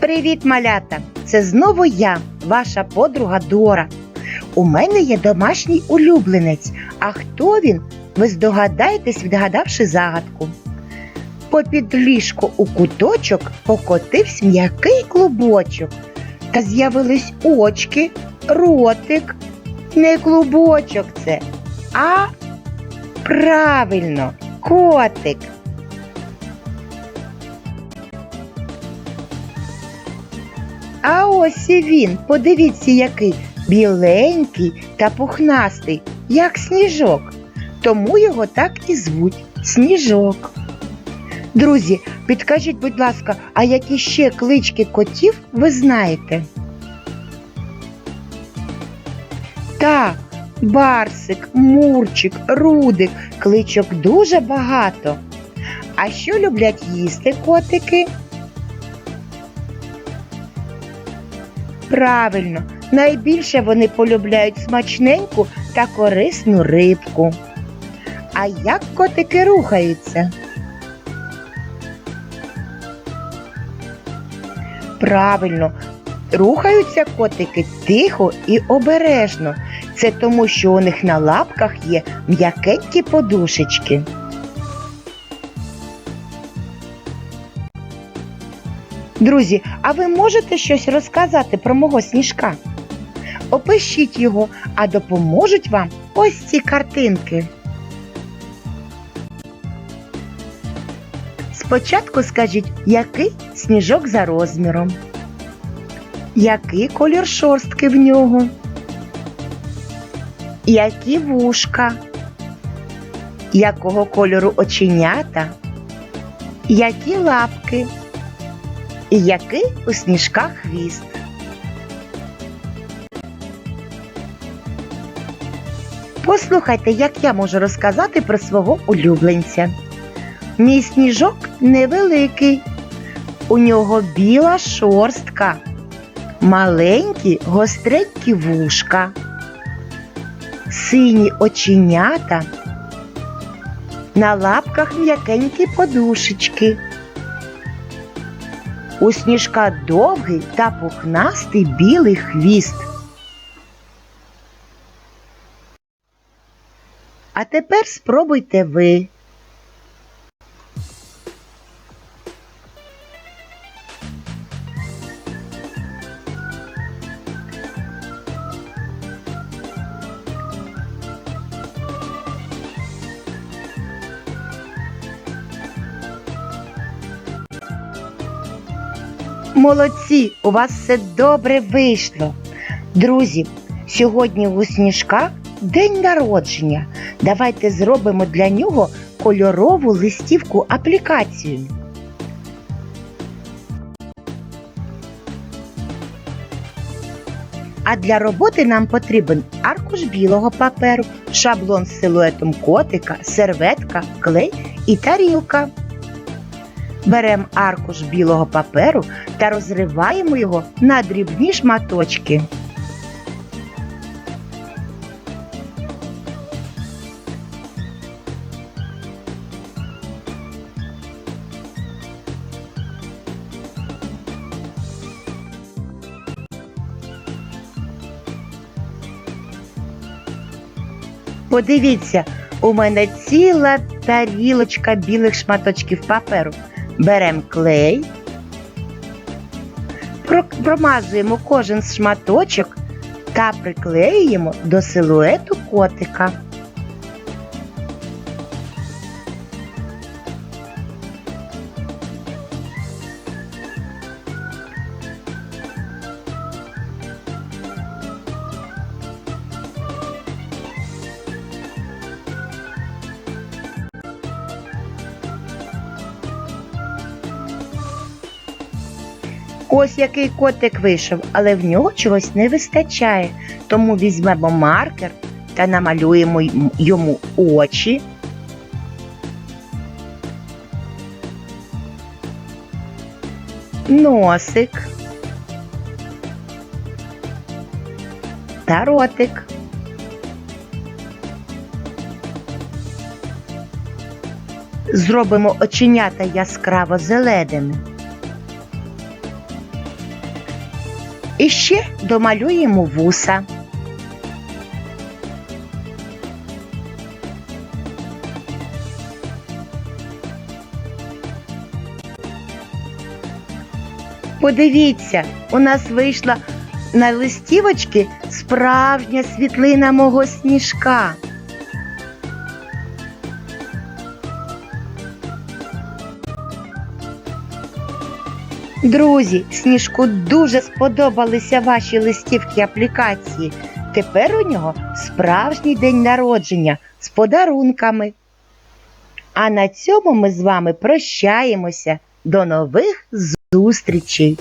Привіт, малята! Це знову я, ваша подруга Дора. У мене є домашній улюбленець. А хто він? Ви здогадаєтесь, відгадавши загадку. Попід ліжко у куточок покотився м'який клубочок. Та з'явились очки, ротик. Не клубочок це, а правильно, котик. А ось і він, подивіться, який біленький та пухнастий, як сніжок. Тому його так і звуть сніжок. Друзі, підкажіть, будь ласка, а які ще клички котів ви знаєте? Так, барсик, мурчик, рудик, кличок дуже багато. А що люблять їсти котики? Правильно, найбільше вони полюбляють смачненьку та корисну рибку. А як котики рухаються? Правильно, рухаються котики тихо і обережно. Це тому, що у них на лапках є м'якенькі подушечки. Друзі, а ви можете щось розказати про мого сніжка? Опишіть його, а допоможуть вам ось ці картинки. Спочатку скажіть, який сніжок за розміром, який колір шорстки в нього, які вушка, якого кольору оченята, які лапки? І який у сніжка хвіст. Послухайте, як я можу розказати про свого улюбленця. Мій сніжок невеликий, у нього біла шорстка, маленькі гостренькі вушка, сині оченята, на лапках м'якенькі подушечки. У сніжка довгий та пухнастий білий хвіст. А тепер спробуйте ви. Молодці, у вас все добре вийшло. Друзі, сьогодні у сніжка день народження. Давайте зробимо для нього кольорову листівку аплікацію. А для роботи нам потрібен аркуш білого паперу, шаблон з силуетом котика, серветка, клей і тарілка. Беремо аркуш білого паперу та розриваємо його на дрібні шматочки. Подивіться, у мене ціла тарілочка білих шматочків паперу. Беремо клей, промазуємо кожен шматочок та приклеюємо до силуету котика. Ось який котик вийшов, але в нього чогось не вистачає. Тому візьмемо маркер та намалюємо йому очі. Носик та ротик. Зробимо оченята яскраво зеленими. І ще домалюємо вуса. Подивіться, у нас вийшла на листівочки справжня світлина мого сніжка. Друзі, сніжку дуже сподобалися ваші листівки аплікації. Тепер у нього справжній день народження з подарунками. А на цьому ми з вами прощаємося. До нових зустрічей!